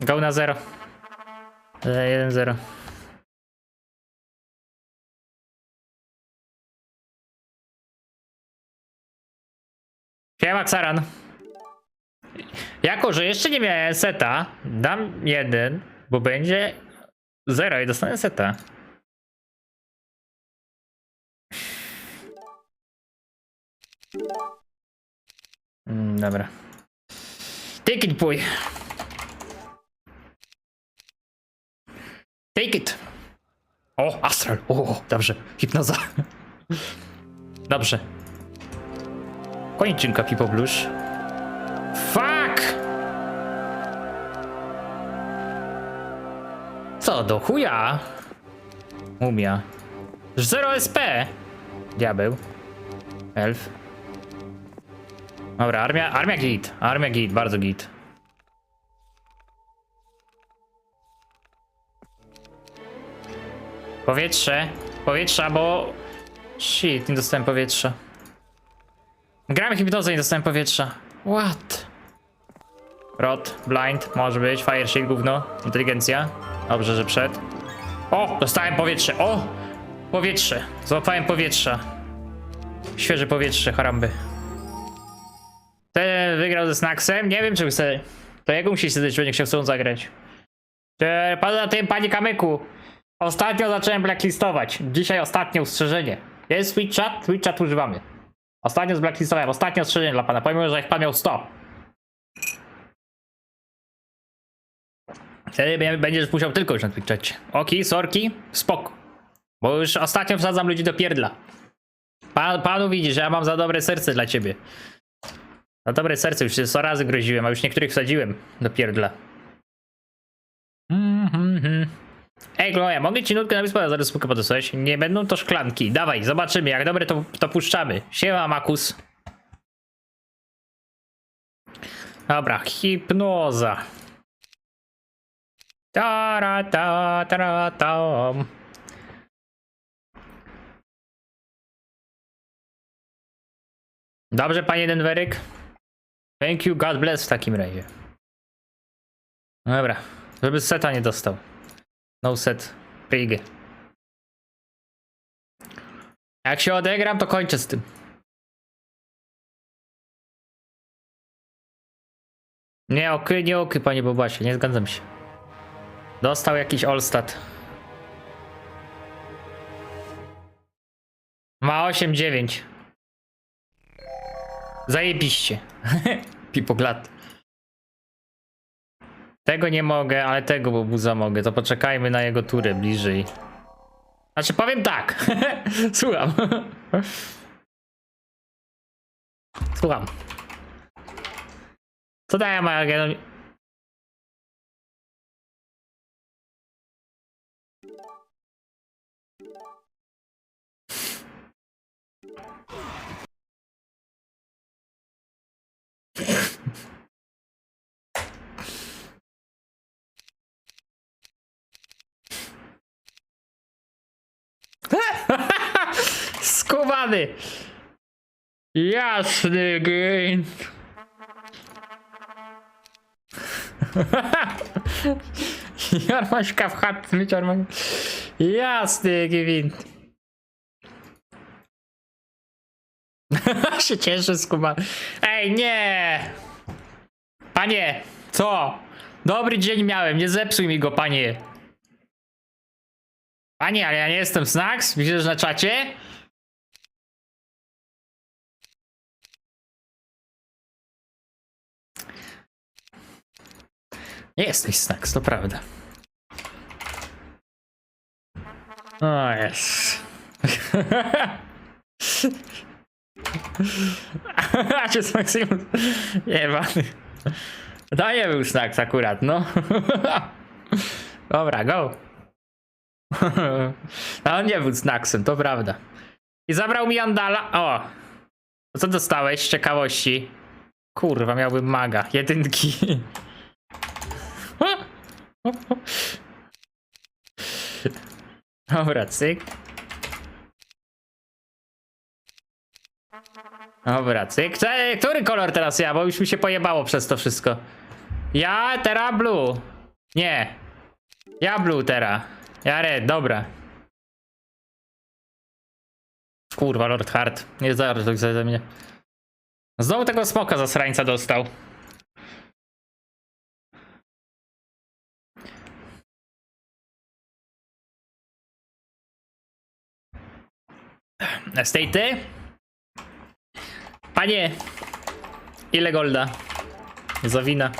Go na zero. 1-0. Siema, Xaran. Jako, że jeszcze nie miałem seta, dam jeden, bo będzie zero i dostanę seta. Mm, Dobra. Take it, boy. Take it. O, astral. O, dobrze. Hipnoza. Dobrze. Kończynka Pipo Blush. Fuck! Co do chuja? Mumia. 0 SP. Diabeł. Elf. Dobra, armia, armia git. Armia git, bardzo git. Powietrze. Powietrza, bo... Shit, nie dostałem powietrza. Gramy hipnozę i dostałem powietrza. What? Rot, blind, może być, fire shield, gówno, inteligencja. Dobrze, że przed. O, dostałem powietrze, o! Powietrze, złapałem powietrza. Świeże powietrze, haramby. Ten wygrał ze Snacksem, nie wiem czy chce. To jego musi się czy będzie chciał z tą zagrać. Eee, Poza tym, panie Kamyku, ostatnio zacząłem blacklistować. Dzisiaj ostatnie ostrzeżenie. Jest Twitch chat? Twitch chat używamy. Ostatnio zblacklistowałem, ostatnie ostrzeżenie dla pana. Pomimo, że jak pan miał 100. Wtedy bę- będziesz musiał tylko już na Twitchacie. Oki, sorki, spoko. Bo już ostatnio wsadzam ludzi do pierdla. Pan, panu widzi, że ja mam za dobre serce dla ciebie. Za dobre serce, już się 100 razy groziłem, a już niektórych wsadziłem do pierdla. Ej, Gloria, mogę ci nutkę na wyspę zaraz spółkę podesłać? Nie będą to szklanki. Dawaj, zobaczymy, jak dobre to, to puszczamy. Siema, Makus. Dobra, hipnoza. Tara, ta, tara, tam. Dobrze, panie Denweryk. Thank you, God bless w takim razie. Dobra, żeby seta nie dostał. No set, pig. Jak się odegram, to kończę z tym. Nie oky, nie oky, panie Bobasie, nie zgadzam się. Dostał jakiś Allstat. Ma 8-9. Zajebiście. Pipoglat. Tego nie mogę, ale tego bobuza mogę. To poczekajmy na jego turę bliżej. Znaczy powiem tak. Słucham. Słucham. Co daje Magellan? Skowany! Jasny gwint. Jarmaśka w chatce, jarmaś... Jasny gwint. się cieszę. Ej, nie! Panie, co? Dobry dzień miałem, nie zepsuj mi go, panie. Panie, ale ja nie jestem Snacks? Widzisz na czacie? Jesteś Snacks, to prawda. O jest. A cię z Maksymus. Jebany. To nie był Snacks akurat, no. Dobra, go. A on nie był snacksem, to prawda. I zabrał mi Andala. O! Co dostałeś z ciekawości? Kurwa, miałbym maga. Jedynki. Dobra, cyk. Dobra, cyk. Który kolor teraz ja? Bo już mi się pojebało przez to wszystko. Ja teraz blue. Nie. Ja blue teraz. Ja red, dobra. Kurwa, Lord Hart. Nie zaraz ze mnie. Znowu tego smoka za srańca dostał. Estate'y? Panie! Ile golda? Za wina.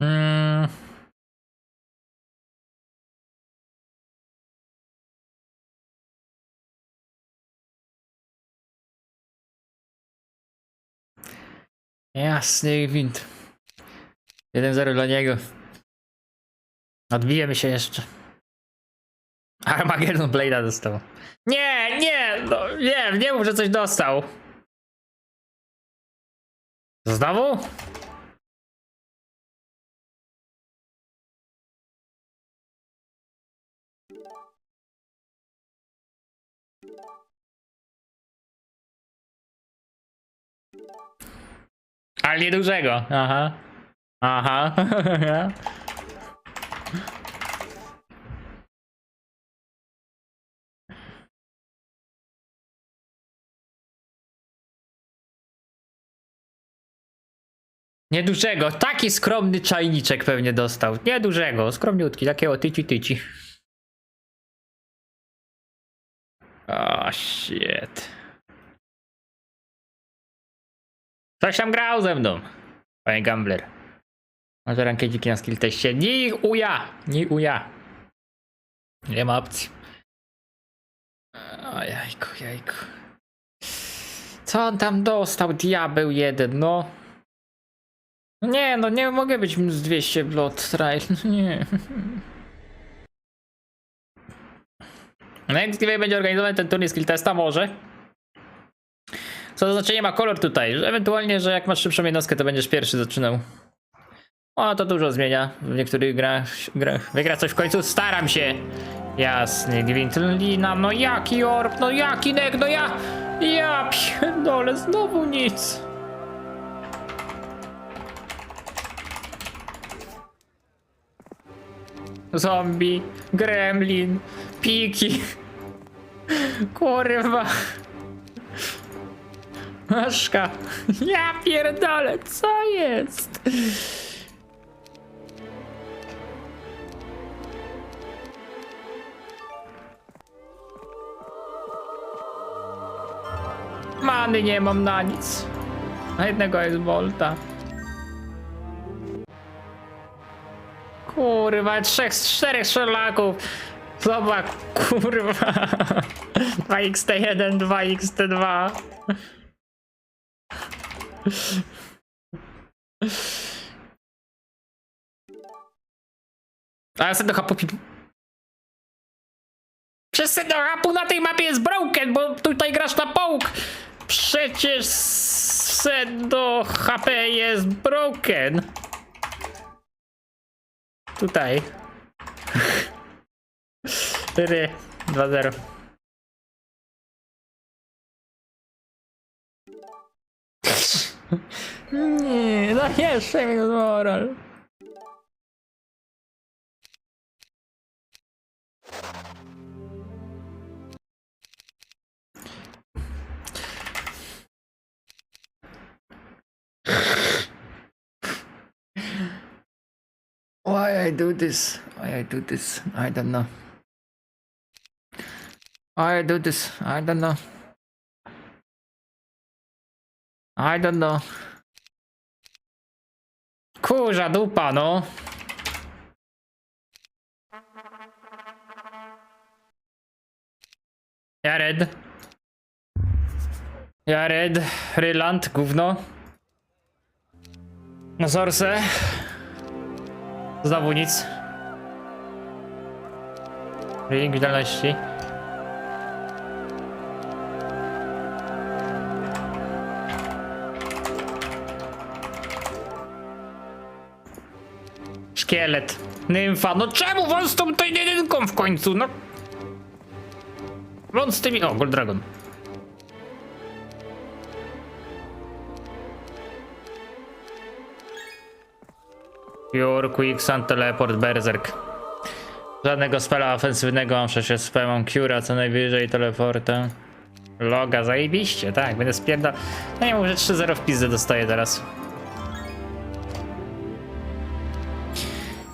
Mm. Jasny wind. 1-0 dla niego. Odbijemy się jeszcze. Armageddon Blade'a dostał. Nie, nie, no, nie, nie mów, że coś dostał. Znowu? Ale niedużego. Aha. Aha. Niedużego. Taki skromny czajniczek pewnie dostał. Niedużego. Skromniutki. Takiego tyci tyci. O, shit. Coś tam grał ze mną. Panie Gambler. Może rankedziki na skill teście. Nie uja! Nie uja. Nie ma opcji. O jajku, jajku. Co on tam dostał? Diabeł jeden, no. Nie, no nie mogę być minus 200 blood trial. No nie. Jak Skill będzie organizowany ten turniej skill testa? Może. Co to znaczy nie ma kolor tutaj. że Ewentualnie, że jak masz szybszą jednostkę, to będziesz pierwszy zaczynał. O, to dużo zmienia. W niektórych grach, grach wygra coś w końcu. Staram się. Jasny gwint. Lina, no jaki orb, no jaki nek, no ja... Ja pierdolę, znowu nic. Zombie, gremlin, piki. Kurwa. Maszka. Ja pierdolę, co jest? Many nie mam na nic. Na jednego jest Volta. Kurwa, trzech z czterech strzelaków. Zobacz, kurwa. 2xt1, 2xt2. A ja sobie do hapu... Wszyscy do hapu na tej mapie jest broken, bo tutaj grasz na połk. Przecież do HP jest broken. Tutaj. 4, 2, 0. Nie, no jeszcze minus moral. Why I do this? Why I do this? I don't know. Why I do this? I don't know. I don't know. Kurza dupa, no. Jared. Jared. Ryland, gówno. Zorse. Znowu nic. Ring wydolności. Szkielet. Nymfa. No czemu won z tą jedynką w końcu? No. Won z tymi... O, Gold Dragon. Pure, Quicksand, Teleport, Berserk. Żadnego spela ofensywnego, mam przecież spell, Cura, co najwyżej, Teleporta. Loga, zajebiście, tak, będę spierdał. No nie mów, że 3-0 w pizdę dostaję teraz.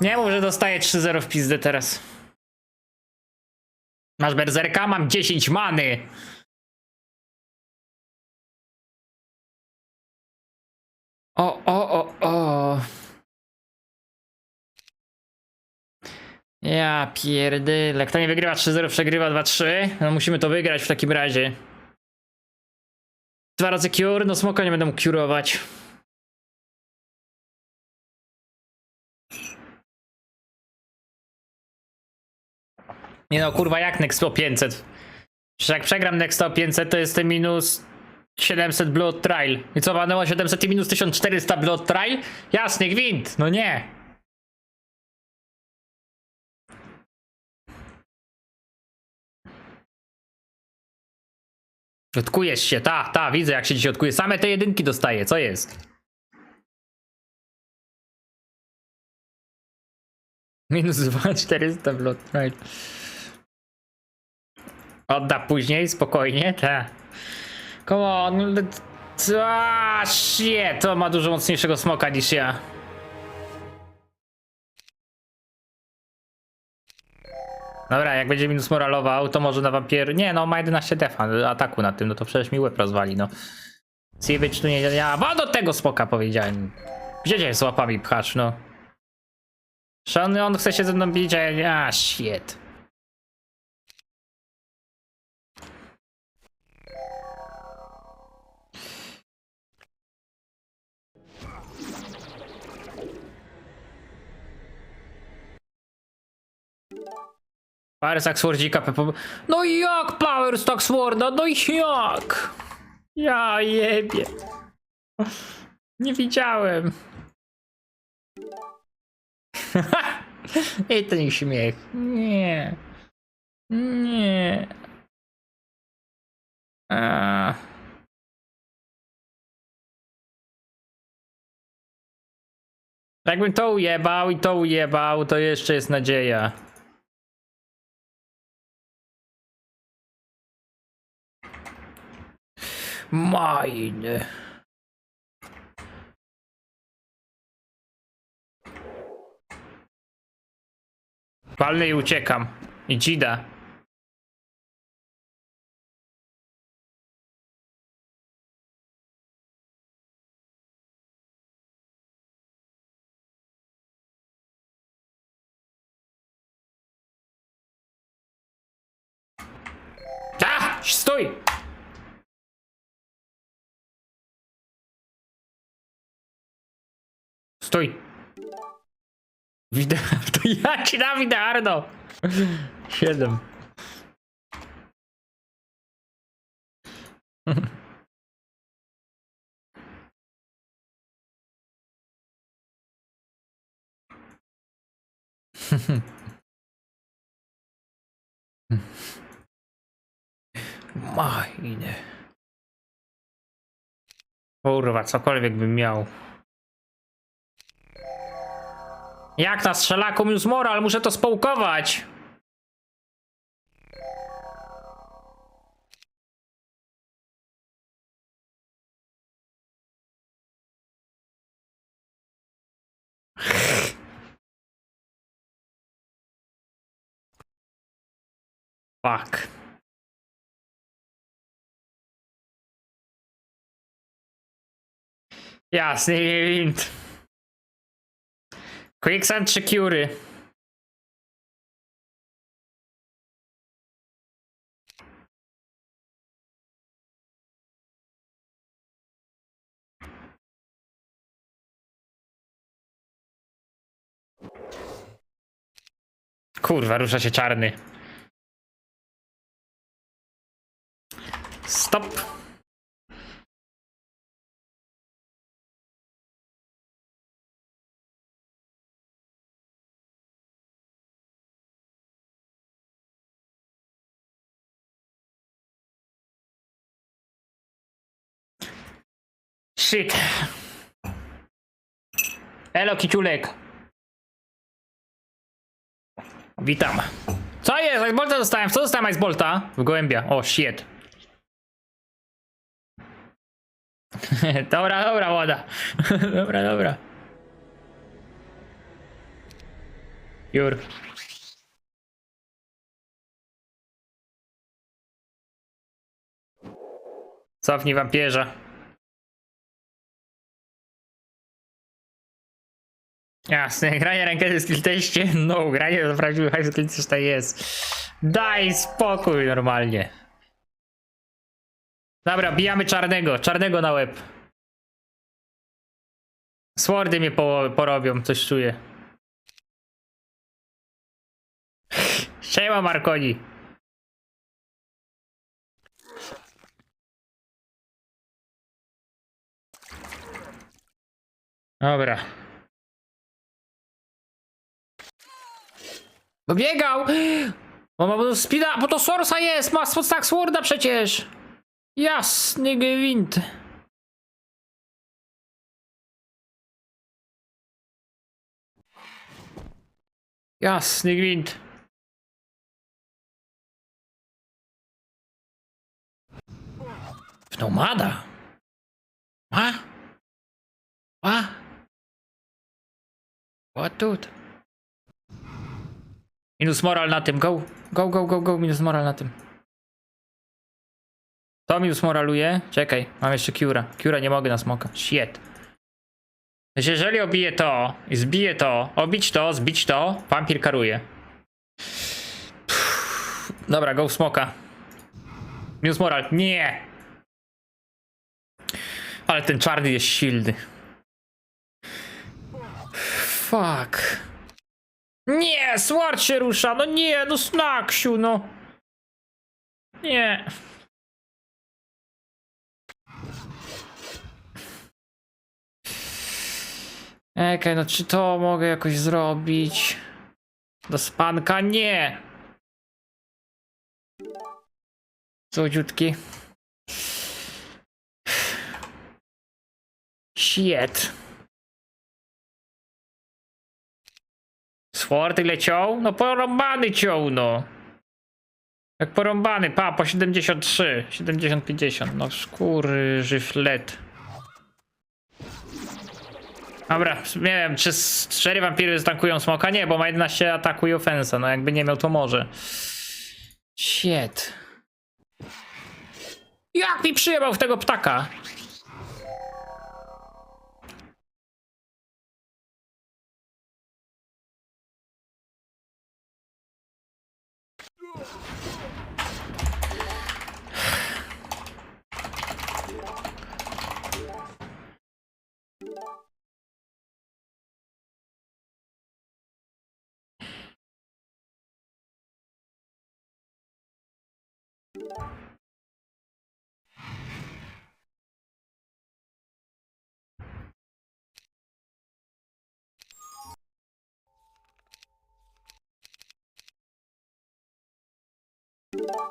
Nie mów, że dostaję 3-0 w pizdę teraz. Masz berserka? Mam 10 many! O, o. Ja pierdyle. Kto nie wygrywa 3-0, przegrywa 2-3. No musimy to wygrać w takim razie. Dwa razy cure? No smoka nie będę curować. Nie no, kurwa, jak next o 500? Przecież jak przegram next o 500, to jestem minus 700 blood trial. I co, walnęło 700 i minus 1400 blood trial? Jasny gwint, no nie. Odkujesz się, ta, ta, widzę jak się dzisiaj odkuje. Same te jedynki dostaję, co jest? Minus 2400 blood trial. Odda później, spokojnie, te. Come on, let... Ah, shit, to ma dużo mocniejszego smoka niż ja. Dobra, jak będzie minus moralował, to może na wampier... Nie, no ma 11 defa ataku na tym, no to przecież mi łeb rozwali, no. Savage tu nie... Ja bo do tego smoka powiedziałem. Gdzie cię z łapami pchasz, no? On, on chce się ze mną bić, a ja... A, shit. Power Stack Swordzika Pepo... No jak Power Stack Sworda? No jak? Ja jebie. Nie widziałem. I ten śmiech. Nie. Nie. A. Jakbym to ujebał i to ujebał, to jeszcze jest nadzieja. Mine. Walny i uciekam. I dzida. Stój! Widzę, to ja ci dam idearno! Siedem. Majny. Kurwa, cokolwiek bym miał. Jak na strzelaku minus moral, muszę to społkować. Fuck. Jasny wind. Quicksand czy Cury? Kurwa, rusza się czarny. Shit. Elo, kiciulek. Witam. Co jest? Icebolta dostałem. Co dostałem Icebolta? W gołębia. O, shit. dobra, dobra, łoda. dobra, dobra. Jur. Cofnij wampierza. Jasne, granie w skill teście. No, granie w prawdziwy high skill też to jest. Daj spokój normalnie. Dobra, bijamy czarnego, czarnego na łeb. Swordy mnie po, porobią, coś czuję. Siema Marconi. Dobra. Dobiegał! Bo ma speeda, bo to Sorsa jest! Ma tak Sworda przecież! Jasny gwint. Jasny gwint. W nomada? A? A? What dude? Minus moral na tym, go, go, go, go, go, minus moral na tym. To minus moraluje? Czekaj, mam jeszcze Cura. Cura nie mogę na smoka. Shit. Więc jeżeli obiję to i zbiję to, obić to, zbić to, wampir karuje. Dobra, go smoka. Minus moral. Nie! Ale ten czarny jest silny. Fuck. Nie, Sword się rusza, no nie, no Snaksiu, no. Nie. Okej, no czy to mogę jakoś zrobić? Do spanka? Nie! Złodziutki. Shit. Sword ile ciął? No porąbany ciął, no. Jak porąbany, pa, po 73, 70, 50. No szkury, żyflet. Dobra, nie wiem, czy cztery wampiry stankują smoka? Nie, bo ma 11 ataku i ofensa, no jakby nie miał, to może. Shit. Jak mi przyjebał w tego ptaka? ん?